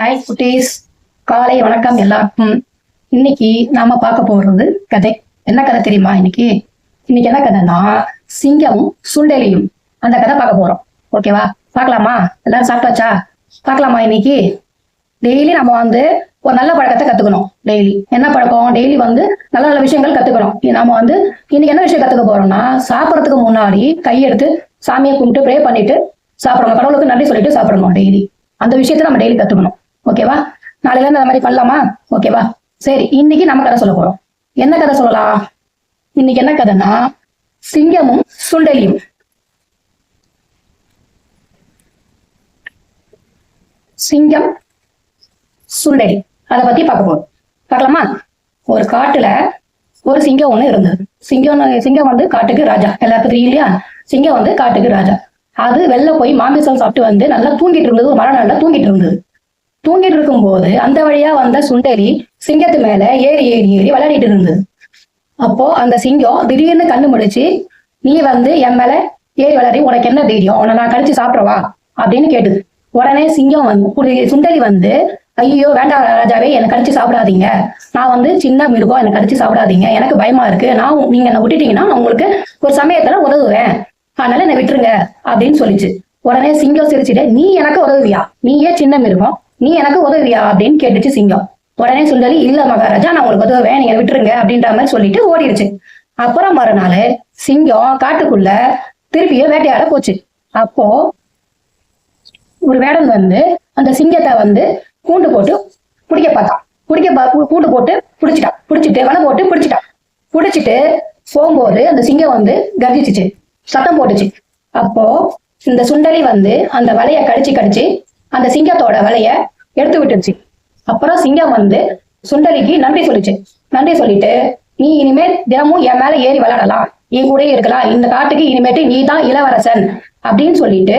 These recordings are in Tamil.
ஹாய் குட்டீஸ். காலை வணக்கம் எல்லாருக்கும். இன்னைக்கு நாம பார்க்க போறது கதை. என்ன கதை தெரியுமா இன்னைக்கு? இன்னைக்கு என்ன கதைன்னா சிங்கமும் சுண்டெலியும் அந்த கதை பார்க்க போறோம். ஓகேவா பார்க்கலாமா? எல்லாரும் சாப்பிட்டாச்சா? பார்க்கலாமா இன்னைக்கு? டெய்லி நம்ம வந்து ஒரு நல்ல பழக்கத்தை கத்துக்கணும் டெய்லி என்ன பழக்கம்? டெய்லி வந்து நல்ல நல்ல விஷயங்கள் கத்துக்கணும். நாம வந்து இன்னைக்கு என்ன விஷயம் கத்துக்க போறோம்னா சாப்பிட்றதுக்கு முன்னாடி கையெடுத்து சாமியை கும்பிட்டு ப்ரே பண்ணிட்டு சாப்பிடணும். கடவுளுக்கு நன்றி சொல்லிட்டு சாப்பிடணும் டெய்லி அந்த விஷயத்தை நம்ம டெய்லி கத்துக்கணும். ஓகேவா? நாளையில இருந்து அந்த மாதிரி பண்ணலாமா? ஓகேவா? சரி இன்னைக்கு நம்ம கதை சொல்ல போறோம். என்ன கதை சொல்லலாம்? இன்னைக்கு என்ன கதைனா சிங்கமும் சுண்டலியும். சிங்கம் சுண்டலி. அதை பத்தி பார்க்க போறோம். பார்க்கலாமா? ஒரு காட்டுல ஒரு சிங்கம் ஒண்ணு இருந்தது. சிங்கம் சிங்கம் வந்து காட்டுக்கு ராஜா. எல்லாருக்கும் தெரியும் இல்லையா? சிங்கம் வந்து காட்டுக்கு ராஜா. அது வெளில போய் மாமிசம் சாப்பிட்டு வந்து நல்லா தூங்கிட்டு இருந்தது. ஒரு மரம் நல்லா தூங்கிட்டு இருந்தது. தூங்கிட்டு இருக்கும்போது அந்த வழியா வந்த சுண்டலி சிங்கத்து மேல ஏறி ஏறி ஏறி விளையாடிட்டு இருந்தது அப்போ அந்த சிங்கம் திடீர்னு கண்ணு முடிச்சு நீ வந்து என் மேல ஏறி விளையாடி உனக்கு என்ன தைரியம்? உன்னை நான் கழிச்சு சாப்பிடவா அப்படின்னு கேட்டுது. உடனே சிங்கம் வந்து புடி- சுண்டலி வந்து ஐயோ வேண்டாம் ராஜாவே என்னை கடிச்சு சாப்பிடாதீங்க. நான் வந்து சின்ன மிருகம் என்னை கடிச்சு சாப்பிடாதீங்க. எனக்கு பயமா இருக்கு. நான் நீங்க என்ன விட்டுட்டீங்கன்னா நான் உங்களுக்கு ஒரு சமயத்துல உதவுவேன். அதனால என்னை விட்டுருங்க அப்படின்னு சொல்லிச்சு. உடனே சிங்கம் சிரிச்சுட்டு நீ எனக்கு உதவியா நீ ஏன் சின்ன மிருகம். நீ எனக்கு உதவியா அப்படின்னு கேட்டுச்சு சிங்கம். உடனே சுண்டலி இல்ல மகாராஜா நான் உங்களுக்கு உதவுவேன். நீங்க விட்டுருங்க அப்படின்ற மாதிரி சொல்லிட்டு ஓடிடுச்சு. அப்புறம் மறுநாள் சிங்கம் காட்டுக்குள்ள திருப்பியும் வேட்டையாட போச்சு. அப்போ ஒரு வேடன் வந்து அந்த சிங்கத்தை வந்து கூண்டு போட்டு பிடிக்க பார்த்தான் பிடிக்க கூண்டு போட்டு பிடிச்சிட்டான். பிடிச்சிட்டு வலை போட்டு பிடிச்சிட்டான். பிடிச்சிட்டு போகும்போது அந்த சிங்கம் வந்து கர்ஜிச்சிச்சு. சத்தம் போட்டுச்சு. அப்போ இந்த சுண்டலி வந்து அந்த வலைய கடிச்சு கடிச்சு அந்த சிங்கத்தோட வலைய எடுத்து விட்டுருச்சு அப்புறம் சிங்கம் வந்து சுண்டலிக்கு நன்றி சொல்லிச்சு. நன்றி சொல்லிட்டு நீ இனிமேல் தினமும் என் மேல ஏறி விளையாடலாம். என் கூடயே இருக்கலாம். இந்த காட்டுக்கு இனிமேட்டு நீ தான் இளவரசன். அப்படின்னு சொல்லிட்டு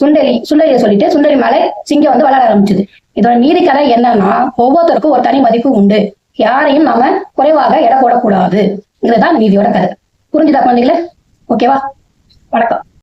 சுண்டலி சுண்டலியை சொல்லிட்டு சுண்டலி மேல சிங்கம் வந்து விளையாட ஆரம்பிச்சது. இதோட நீதி கதை என்னன்னா ஒவ்வொருத்தருக்கும் ஒரு தனி மதிப்பு உண்டு. யாரையும் நாம குறைவாக எடை போடக்கூடாது. இதுதான் நீதியோட கதை. புரிஞ்சுதா குழந்தைங்களே ஓகேவா? வணக்கம்.